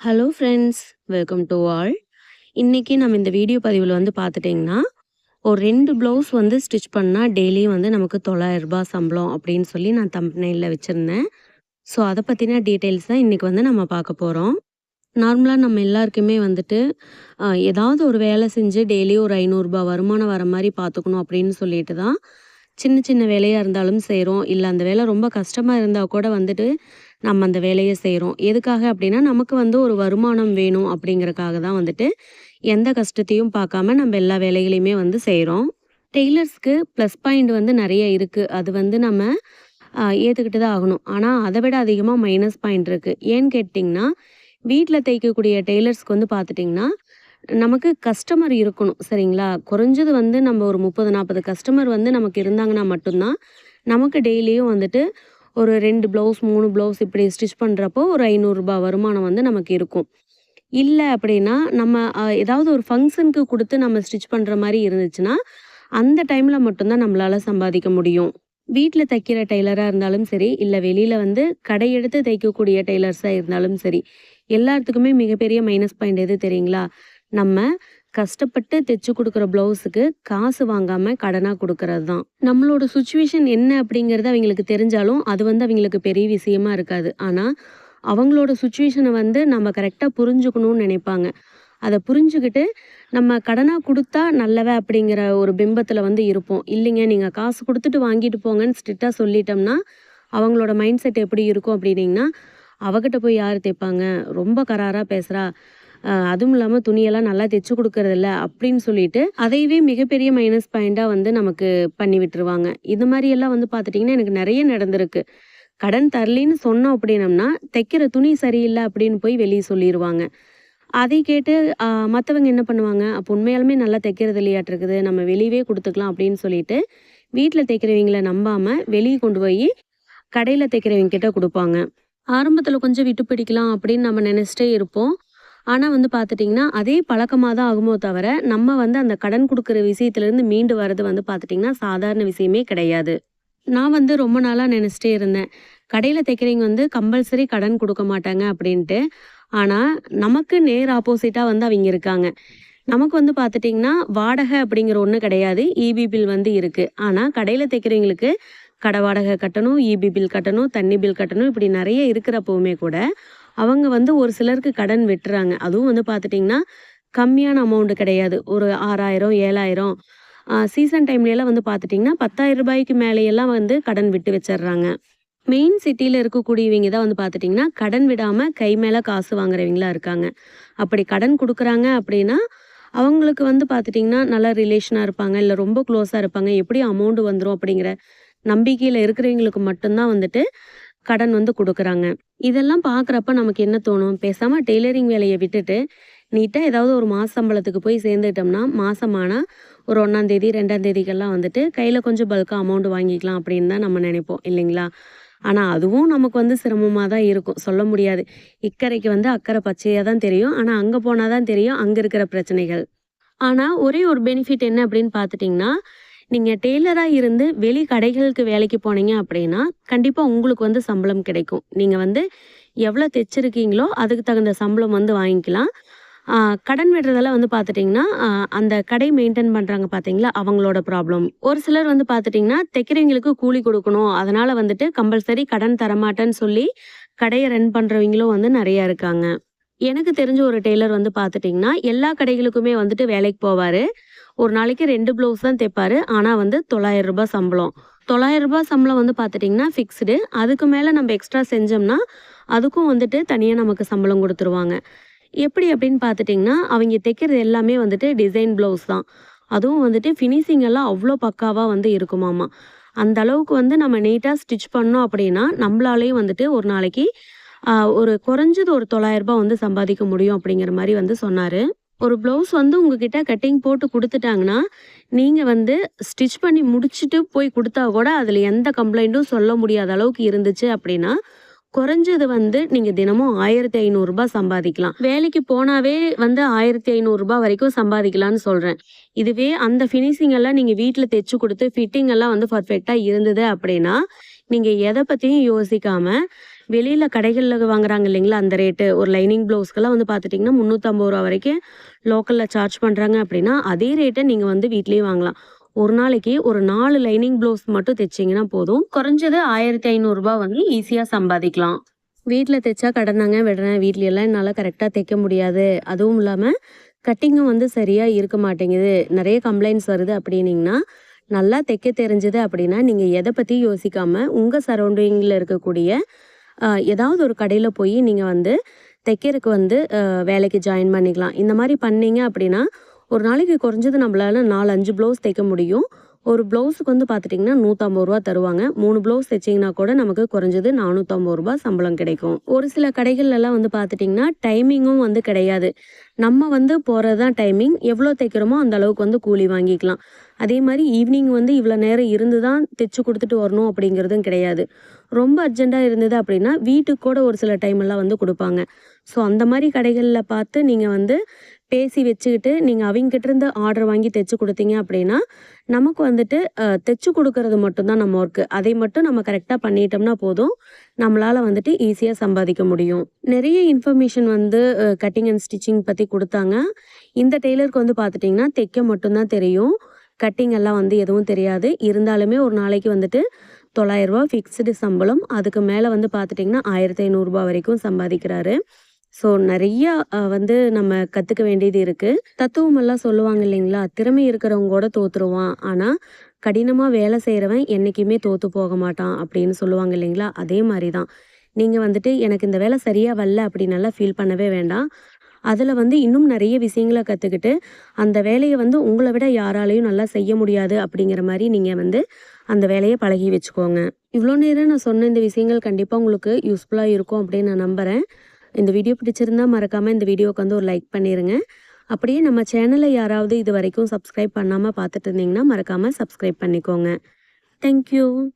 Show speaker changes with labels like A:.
A: Hello friends welcome to all இன்றைக்கி நம்ம இந்த வீடியோ பதிவில் வந்து பார்த்துட்டிங்கன்னா ஒரு ரெண்டு ப்ளவுஸ் வந்து ஸ்டிச் பண்ணால் டெய்லியும் வந்து நமக்கு தொள்ளாயிரரூபா சம்பளம் அப்படின்னு சொல்லி நான் தம்பனையில் வச்சுருந்தேன். ஸோ அதை பற்றின டீட்டெயில்ஸ் தான் இன்றைக்கி வந்து நம்ம பார்க்க போகிறோம் நார்மலாக நம்ம எல்லாருக்குமே வந்துட்டு ஏதாவது ஒரு வேலை செஞ்சு டெய்லி ஒரு ஐநூறுரூபா வருமானம் வர மாதிரி பார்த்துக்கணும் அப்படின்னு சொல்லிட்டு தான் சின்ன சின்ன வேலையாக இருந்தாலும் செய்கிறோம் இல்லை அந்த வேலை ரொம்ப கஷ்டமாக இருந்தால் கூட வந்துட்டு நம்ம அந்த வேலையை செய்கிறோம் எதுக்காக அப்படின்னா நமக்கு வந்து ஒரு வருமானம் வேணும் அப்படிங்கறக்காக தான் வந்துட்டு எந்த கஷ்டத்தையும் பார்க்காம நம்ம எல்லா வேலைகளையுமே வந்து செய்கிறோம் டெய்லர்ஸ்க்கு ப்ளஸ் பாயிண்ட் வந்து நிறைய இருக்குது அது வந்து நம்ம ஏற்றுக்கிட்டு தான் ஆகணும். ஆனால் அதை விட அதிகமாக மைனஸ் பாயிண்ட் இருக்குது ஏன்னு கேட்டிங்கன்னா வீட்டில் தைக்கக்கூடிய டெய்லர்ஸ்க்கு வந்து பார்த்துட்டிங்கன்னா நமக்கு கஸ்டமர் இருக்கணும் சரிங்களா? குறைஞ்சது வந்து நம்ம ஒரு முப்பது நாற்பது கஸ்டமர் வந்து நமக்கு இருந்தாங்கன்னா மட்டும்தான் நமக்கு டெய்லியும் வந்துட்டு ஒரு ரெண்டு ப்ளவுஸ் மூணு ப்ளவுஸ் இப்படி ஸ்டிச் பண்ணுறப்போ ஒரு ஐநூறுரூபா வருமானம் வந்து நமக்கு இருக்கும். இல்லை அப்படின்னா நம்ம ஏதாவது ஒரு ஃபங்க்ஷனுக்கு கொடுத்து நம்ம ஸ்டிச் பண்ணுற மாதிரி இருந்துச்சுன்னா அந்த டைமில் மட்டும்தான் நம்மளால் சம்பாதிக்க முடியும். வீட்டில் தைக்கிற டெய்லராக இருந்தாலும் சரி இல்லை வெளியில் வந்து கடையெடுத்து தைக்கக்கூடிய டெய்லர்ஸாக இருந்தாலும் சரி எல்லாத்துக்குமே மிகப்பெரிய மைனஸ் பாயிண்ட் எது தெரியுங்களா? நம்ம கஷ்டப்பட்டு தைச்சு கொடுக்குற ப்ளவுஸுக்கு காசு வாங்காமல் கடனாக கொடுக்கறது தான் நம்மளோட சுச்சுவேஷன் என்ன அப்படிங்கிறது அவங்களுக்கு தெரிஞ்சாலும் அது வந்து அவங்களுக்கு பெரிய விஷயமா இருக்காது. ஆனால் அவங்களோட சுச்சுவேஷனை வந்து நம்ம கரெக்டாக புரிஞ்சுக்கணும்னு நினைப்பாங்க. அதை புரிஞ்சுக்கிட்டு நம்ம கடனாக கொடுத்தா நல்லவ அப்படிங்கிற ஒரு பிம்பத்தில் வந்து இருப்போம். இல்லைங்க நீங்கள் காசு கொடுத்துட்டு வாங்கிட்டு போங்கன்னு ஸ்ட்ரிக்டாக சொல்லிட்டோம்னா அவங்களோட மைண்ட் செட் எப்படி இருக்கும் அப்படின்னிங்கன்னா அவகிட்ட போய் யார் தைப்பாங்க? ரொம்ப கராராக பேசுகிறா அதுவும் இல்லாமல் துணியெல்லாம் நல்லா தைச்சு கொடுக்கறதில்ல அப்படின்னு சொல்லிட்டு அதையவே மிகப்பெரிய மைனஸ் பாயிண்டாக வந்து நமக்கு பண்ணி விட்டுருவாங்க. இது மாதிரி எல்லாம் வந்து பார்த்துட்டிங்கன்னா எனக்கு நிறைய நடந்திருக்கு. கடன் தரலின்னு சொன்னோம் அப்படின்னம்னா தைக்கிற துணி சரியில்லை அப்படின்னு போய் வெளியே சொல்லிடுவாங்க அதை கேட்டு மற்றவங்க என்ன பண்ணுவாங்க? அப்போ உண்மையாலுமே நல்லா தைக்கிறது இல்லையாட்டுருக்குது. நம்ம வெளியவே கொடுத்துக்கலாம் அப்படின்னு சொல்லிட்டு வீட்டில் தைக்கிறவங்களை நம்பாமல் வெளியே கொண்டு போய் கடையில் தைக்கிறவங்க கிட்ட கொடுப்பாங்க. ஆரம்பத்தில் கொஞ்சம் விட்டு பிடிக்கலாம் அப்படின்னு நம்ம நினச்சிட்டே இருப்போம். ஆனால் வந்து பார்த்துட்டிங்கன்னா அதே பழக்கமாக தான் ஆகுமோ தவிர நம்ம வந்து அந்த கடன் கொடுக்குற விஷயத்துலேருந்து மீண்டு வர்றது வந்து பார்த்துட்டிங்கன்னா சாதாரண விஷயமே கிடையாது. நான் வந்து ரொம்ப நாளாக நினச்சிட்டே இருந்தேன். கடையில் தைக்கிறவங்க வந்து கம்பல்சரி கடன் கொடுக்க மாட்டாங்க அப்படின்ட்டு. ஆனால் நமக்கு நேர் ஆப்போசிட்டாக வந்து அவங்க இருக்காங்க. நமக்கு வந்து பார்த்துட்டிங்கன்னா வாடகை அப்படிங்கிற ஒன்று கிடையாது. இபி பில் வந்து இருக்குது ஆனால் கடையில் தைக்கிறவங்களுக்கு கடை வாடகை கட்டணும் இபி பில் கட்டணும் தண்ணி பில் கட்டணும் இப்படி நிறைய இருக்கிறப்பவுமே கூட அவங்க வந்து ஒரு சிலருக்கு கடன் வெட்டுறாங்க. அதுவும் வந்து பார்த்துட்டிங்கன்னா கம்மியான அமௌண்ட் கிடையாது. ஒரு ஆறாயிரம் ஏழாயிரம். சீசன் டைம்லலாம் வந்து பார்த்துட்டிங்கன்னா பத்தாயிரம் ரூபாய்க்கு மேலேயெல்லாம் வந்து கடன் விட்டு வச்சிடுறாங்க. மெயின் சிட்டியில் இருக்கக்கூடியவங்க தான் வந்து பார்த்துட்டிங்கன்னா கடன் விடாமல் கை மேலே காசு வாங்குறவங்களா இருக்காங்க. அப்படி கடன் கொடுக்குறாங்க அப்படின்னா அவங்களுக்கு வந்து பார்த்துட்டிங்கன்னா நல்லா ரிலேஷனாக இருப்பாங்க. இல்லை ரொம்ப க்ளோஸாக இருப்பாங்க. எப்படி அமௌண்ட் வந்துடும் அப்படிங்கிற நம்பிக்கையில் இருக்கிறவங்களுக்கு மட்டும்தான் வந்துட்டு கடன் வந்து கொடுக்குறாங்க. இதெல்லாம் பார்க்குறப்ப நமக்கு என்ன தோணும்? பேசாமல் டெய்லரிங் வேலையை விட்டுட்டு நீட்டாக ஏதாவது ஒரு மாத சம்பளத்துக்கு போய் சேர்ந்துட்டோம்னா மாதமானால் ஒரு ஒன்றாந்தேதி ரெண்டாந்தேதிக்கெல்லாம் வந்துட்டு கையில் கொஞ்சம் பல்காக அமௌண்ட் வாங்கிக்கலாம் அப்படின்னு தான் நம்ம நினைப்போம் இல்லைங்களா? ஆனால் அதுவும் நமக்கு வந்து சிரமமாக தான் இருக்கும். சொல்ல முடியாது. இக்கரைக்கு வந்து அக்கறை பச்சையாக தான் தெரியும். ஆனால் அங்கே போனால் தான் தெரியும். அங்கே இருக்கிற பிரச்சனைகள். ஆனால் ஒரே ஒரு பெனிஃபிட் என்ன அப்படின்னு பார்த்துட்டிங்கன்னா நீங்கள் டெய்லராக இருந்து வெளி கடைகளுக்கு வேலைக்கு போனீங்க அப்படின்னா கண்டிப்பாக உங்களுக்கு வந்து சம்பளம் கிடைக்கும். நீங்கள் வந்து எவ்வளோ தைச்சிருக்கீங்களோ அதுக்கு தகுந்த சம்பளம் வந்து வாங்கிக்கலாம். கடன் விடுறதெல்லாம் வந்து பார்த்துட்டிங்கன்னா அந்த கடை மெயின்டைன் பண்ணுறாங்க பார்த்தீங்களா அவங்களோட ப்ராப்ளம் ஒரு சிலர் வந்து பார்த்துட்டிங்கன்னா தைக்கிறவங்களுக்கு கூலி கொடுக்கணும். அதனால் வந்துட்டு கம்பல்சரி கடன் தரமாட்டேன்னு சொல்லி கடையை ரன் பண்ணுறவங்களும் வந்து நிறையா இருக்காங்க. எனக்கு தெரிஞ்ச ஒரு டெய்லர் வந்து பார்த்துட்டிங்கன்னா எல்லா கடைகளுக்குமே வந்துட்டு வேலைக்கு போவார். ஒரு நாளைக்கு ரெண்டு ப்ளவுஸ் தான் தைப்பாரு. ஆனால் வந்து தொள்ளாயிரம் ரூபாய் சம்பளம். தொள்ளாயிரம் ரூபாய் சம்பளம் வந்து பார்த்துட்டிங்கன்னா ஃபிக்ஸ்டு அதுக்கு மேலே நம்ம எக்ஸ்ட்ரா செஞ்சோம்னா அதுக்கும் வந்துட்டு தனியாக நமக்கு சம்பளம் கொடுத்துருவாங்க. எப்படி அப்படின்னு பார்த்துட்டிங்கன்னா அவங்க தைக்கிறது எல்லாமே வந்துட்டு டிசைன் ப்ளவுஸ் தான். அதுவும் வந்துட்டு ஃபினிஷிங் எல்லாம் அவ்வளோ பக்காவாக வந்து இருக்குமாமா. அந்த அளவுக்கு வந்து நம்ம நீட்டாக ஸ்டிச் பண்ணோம் அப்படின்னா நம்மளாலேயும் வந்துட்டு ஒரு நாளைக்கு ஒரு குறைஞ்சது ஒரு தொள்ளாயிரம் ரூபாய் வந்து சம்பாதிக்க முடியும் அப்படிங்கிற மாதிரி வந்து சொன்னார். ஒரு ப்ளவுஸ் வந்து உங்ககிட்ட கட்டிங் போட்டு கொடுத்துட்டாங்கன்னா நீங்கள் வந்து ஸ்டிச் பண்ணி முடிச்சுட்டு போய் கொடுத்தா கூட அதில் எந்த கம்ப்ளைண்ட்டும் சொல்ல முடியாத அளவுக்கு இருந்துச்சு அப்படின்னா குறைஞ்சது வந்து நீங்கள் தினமும் ஆயிரத்தி ஐநூறுரூபா சம்பாதிக்கலாம். வேலைக்கு போனாவே வந்து ஆயிரத்தி ஐநூறுரூபா வரைக்கும் சம்பாதிக்கலாம்னு சொல்கிறேன் இதுவே அந்த ஃபினிஷிங் எல்லாம் நீங்கள் வீட்டில் தைச்சு கொடுத்து ஃபிட்டிங் எல்லாம் வந்து பர்ஃபெக்டாக இருந்தது அப்படின்னா நீங்கள் எதை பற்றியும் யோசிக்காமல் வெளியில் கடைகளில் வாங்குறாங்க இல்லைங்களா? அந்த ரேட்டு. ஒரு லைனிங் ப்ளவுஸ்க்கெல்லாம் வந்து பார்த்துட்டிங்கன்னா முந்நூற்றம்பது ரூபா வரைக்கும் லோக்கலில் சார்ஜ் பண்ணுறாங்க அப்படின்னா, அதே ரேட்டை நீங்கள் வந்து வீட்லேயே வாங்கலாம். ஒரு நாளைக்கு ஒரு நாலு லைனிங் ப்ளவுஸ் மட்டும் தைச்சிங்கன்னா போதும். குறைஞ்சது ஆயிரத்தி ஐநூறுரூபா வந்து ஈஸியாக சம்பாதிக்கலாம். வீட்டில் தைச்சா கடந்தாங்க விடுறேன். வீட்லையெல்லாம் என்னால் கரெக்டாக தைக்க முடியாது. அதுவும் இல்லாமல் கட்டிங்கும் வந்து சரியாக இருக்க மாட்டேங்குது. நிறைய கம்ப்ளைண்ட்ஸ் வருது அப்படின்னிங்கன்னா நல்லா தைக்க தெரிஞ்சது அப்படின்னா, நீங்கள் எதை பற்றி யோசிக்காமல் உங்கள் சரௌண்டிங்கில் இருக்கக்கூடிய ஏதாவது ஒரு கடையில் போய் நீங்கள் வந்து தைக்கிறதுக்கு வந்து வேலைக்கு ஜாயின் பண்ணிக்கலாம். இந்த மாதிரி பண்ணிங்க அப்படின்னா, ஒரு நாளைக்கு குறைஞ்சது நம்மளால 4, 5 ப்ளவுஸ் தைக்க முடியும். ஒரு ப்ளவுஸுக்கு வந்து பார்த்துட்டிங்கன்னா நூற்றம்பது ரூபா தருவாங்க. மூணு ப்ளவுஸ் தைச்சீங்கன்னா கூட நமக்கு குறைஞ்சது நானூற்றம்பது ரூபா சம்பளம் கிடைக்கும். ஒரு சில கடைகள்லலாம் வந்து பார்த்துட்டிங்கன்னா டைமிங்கும் வந்து கிடையாது. நம்ம வந்து போகிறது தான் டைமிங். எவ்வளோ தைக்கிறோமோ அந்த அளவுக்கு வந்து கூலி வாங்கிக்கலாம். அதே மாதிரி ஈவினிங் வந்து இவ்வளோ நேரம் இருந்து தான் தைச்சு கொடுத்துட்டு வரணும் அப்படிங்கிறதும் கிடையாது. ரொம்ப அர்ஜெண்ட்டாக இருந்தது அப்படின்னா, வீட்டுக்கு கூட ஒரு சில டைம்லாம் வந்து கொடுப்பாங்க ஸோ அந்த மாதிரி கடைகளில் பார்த்து நீங்கள் வந்து பேசி வச்சுக்கிட்டு, நீங்கள் அவிங்ககிட்ட இருந்து ஆர்டர் வாங்கி தைச்சு கொடுத்தீங்க அப்படின்னா, நமக்கு வந்துட்டு தைச்சி தைச்சு மட்டும்தான் நம்ம ஒர்க்கு. அதை மட்டும் நம்ம கரெக்டாக பண்ணிட்டோம்னா போதும். நம்மளால் வந்துட்டு ஈஸியாக சம்பாதிக்க முடியும். நிறைய இன்ஃபர்மேஷன் வந்து கட்டிங் அண்ட் ஸ்டிச்சிங் பற்றி கொடுத்தாங்க இந்த டெய்லருக்கு வந்து பார்த்துட்டிங்கன்னா தைக்க மட்டும்தான் தெரியும். கட்டிங் எல்லாம் வந்து எதுவும் தெரியாது. இருந்தாலுமே ஒரு நாளைக்கு வந்துட்டு தொள்ளாயிரரூபா ஃபிக்ஸ்டு சம்பளம். அதுக்கு மேலே வந்து பார்த்துட்டிங்கன்னா ஆயிரத்தி ஐநூறுரூபா வரைக்கும் சம்பாதிக்கிறாரு. ஸோ நிறையா வந்து நம்ம கற்றுக்க வேண்டியது இருக்குது தத்துவமெல்லாம் சொல்லுவாங்க இல்லைங்களா? திறமை இருக்கிறவங்க கூட தோத்துருவான். ஆனால் கடினமாக வேலை செய்கிறவன் என்றைக்குமே தோற்று போக மாட்டான் அப்படின்னு சொல்லுவாங்க இல்லைங்களா? அதே மாதிரி தான். நீங்கள் வந்துட்டு எனக்கு இந்த வேலை சரியாக வரல அப்படின்னெல்லாம் ஃபீல் பண்ணவே வேண்டாம். அதில் வந்து இன்னும் நிறைய விஷயங்களை கற்றுக்கிட்டு அந்த வேலையை வந்து உங்களை விட யாராலையும் நல்லா செய்ய முடியாது அப்படிங்கிற மாதிரி நீங்கள் வந்து அந்த வேலையை பழகி வச்சுக்கோங்க. இவ்வளோ நேரம் நான் சொன்ன இந்த விஷயங்கள் கண்டிப்பாக உங்களுக்கு யூஸ்ஃபுல்லாக இருக்கும் அப்படின்னு நான் நம்புகிறேன் இந்த வீடியோ பிடிச்சிருந்தா மறக்காமல் இந்த வீடியோவுக்கு வந்து ஒரு லைக் பண்ணிடுங்க அப்படியே நம்ம சேனலை யாராவது இது வரைக்கும் சப்ஸ்கிரைப் பண்ணாமல் பார்த்துட்டு இருந்தீங்கன்னா, மறக்காமல் சப்ஸ்கிரைப் பண்ணிக்கோங்க. Thank you.